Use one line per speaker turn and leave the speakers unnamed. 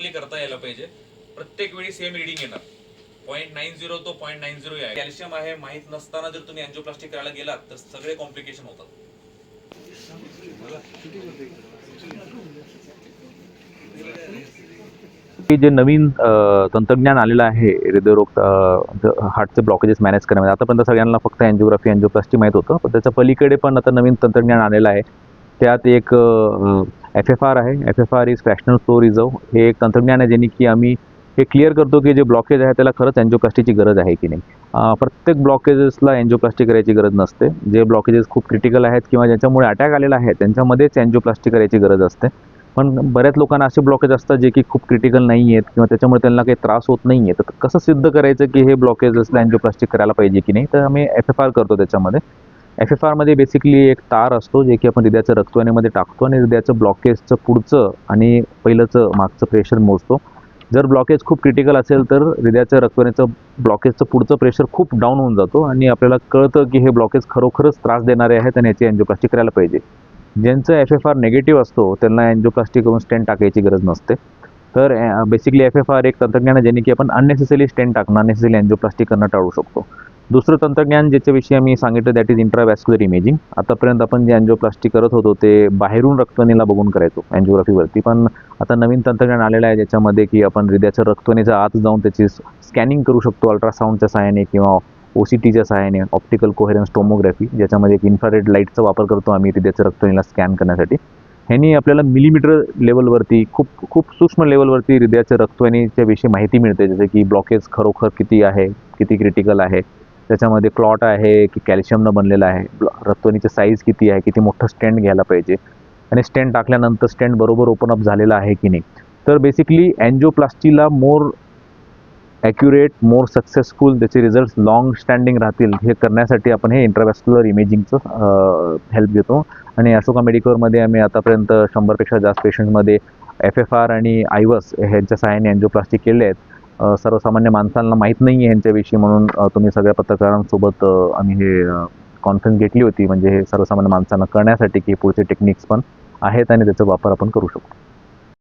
Properly करता यायला पाहिजे. प्रत्येक वेळी सेम रिडिंग येणार. पॉईंट नाईन झिरो तो पॉईंट नाईन झिरो आहे. कॅल्शियम आहे माहीत नसताना जर तुम्ही अँजिओप्लास्टिक करायला गेलात तर सगळे कॉम्प्लिकेशन होतात.
जे नवीन तंत्रज्ञान आलेलं आहे हृदयरोग हार्टचे ब्लॉकेजेस मॅनेज करण्यामध्ये आतापर्यंत सगळ्यांना फक्त अँजिओग्राफी अँजिओप्लास्टी माहीत होतं पण त्याच्या पलीकडे पण आता नवीन तंत्रज्ञान आलेलं आहे. त्यात एक एफ एफ आर आहे. F F R is fractional flow reserve हे एक तंत्रज्ञान आहे ज्याने की आम्ही हे क्लिअर करतो की जे ब्लॉकेज आहे त्याला खरंच अँजिओप्लास्टीची गरज आहे की नाही. प्रत्येक ब्लॉकेजेसला अँजिओप्लास्टी करायची गरज नसते. जे ब्लॉकेजेस खूप क्रिटिकल आहेत किंवा ज्याच्यामुळे अटॅक आलेला आहे त्यांच्यामध्येच अँजिओप्लास्टी करायची गरज असते. पण बऱ्याच लोकांना असे ब्लॉकेज असतात जे की खूप क्रिटिकल नाही आहेत किंवा त्याच्यामुळे त्यांना काही त्रास होत नाही आहे तर कसं सिद्ध करायचं की हे ब्लॉकेजेसला असलं करायला पाहिजे की नाही? तर आम्ही एफ एफ आर करतो त्याच्यामध्ये. एफ एफ आरमध्ये बेसिकली एक तार असतो जे की आपण हृदयाचं रक्तवाहिनीमध्ये टाकतो आणि हृदयाचं ब्लॉकेजचं पुढचं आणि पहिलंचं मागचं प्रेशर मोजतो. जर ब्लॉकेज खूप क्रिटिकल असेल तर हृदयाचं रक्तवाहिनीचं ब्लॉकेजचं पुढचं प्रेशर खूप डाऊन होऊन जातो आणि आपल्याला कळतं की हे ब्लॉकेज खरोखरच त्रास देणारे आहेत आणि याची अँजिओप्लास्टी करायला पाहिजे. ज्यांचं एफ एफ आर निगेटिव्ह असतो त्यांना अँजिओप्लास्टी करून स्टेंट टाकायची गरज नसते. तर बेसिकली एफ एफ आर एक तंत्रज्ञान आहे ज्याने की आपण अननेसेसरी स्टेंट टाकणं अननेसेसरी अँजिओप्लास्टी करणं टाळू शकतो. दुसरं तंत्रज्ञान ज्याच्याविषयी आम्ही सांगितलं दॅट इज इंट्रावॅस्क्युलर इमेजिंग आतापर्यंत आपण जे अँजिओप्लास्टी करत होतो ते बाहेरून रक्तवाहिनीला बघून करायचो अँजिओग्राफीवरती पण आता नवीन तंत्रज्ञान आलेलं आहे ज्याच्यामध्ये की आपण हृदयाच्या रक्तवाहिनीच्या आत जाऊन त्याची स्कॅनिंग करू शकतो अल्ट्रासाऊंडच्या सहाय्याने किंवा ओ सी टीच्या सहाय्याने ऑप्टिकल कोहेरन्स टोमोग्राफी ज्याच्यामध्ये एक इन्फ्रारेड लाईटचा वापर करतो आम्ही हृदयाच्या रक्तवणीला स्कॅन करण्यासाठी. ह्यांनी आपल्याला मिलीमीटर लेवलवरती खूप खूप सूक्ष्म लेवलवरती हृदयाच्या रक्तवाहिनीच्या विषयी माहिती मिळते जसं की ब्लॉकेज खरोखर किती आहे किती क्रिटिकल आहे. त्याच्यामध्ये क्लॉट आहे की कॅल्शियमनं बनलेलं आहे. ब्लॉ साईज किती आहे? किती मोठं स्टँड घ्यायला पाहिजे? आणि स्टेंट टाकल्यानंतर स्टँड बरोबर ओपन अप झालेला आहे की नाही? तर बेसिकली अँजिओप्लास्टीला मोर ॲक्युरेट मोर सक्सेसफुल त्याचे रिझल्ट लॉंग स्टँडिंग राहतील. हे करण्यासाठी आपण हे इंट्रावॅस्क्युलर इमेजिंगचं हेल्प घेतो. आणि अशोका मेडिकलमध्ये आम्ही आतापर्यंत शंभरपेक्षा जास्त पेशंटमध्ये एफ एफ आर आणि आयवस ह्यांच्या सहाय्याने अँजिओप्लास्टी केले आहेत. सर्वसामान्य माणसांना माहीत नाही आहे यांच्याविषयी म्हणून तुम्ही सगळ्या पत्रकारांसोबत आम्ही हे कॉन्फरन्स घेतली होती. म्हणजे हे सर्वसामान्य माणसांना कळण्यासाठी की पुढचे टेक्निक्स पण आहेत आणि त्याचा वापर आपण करू शकतो.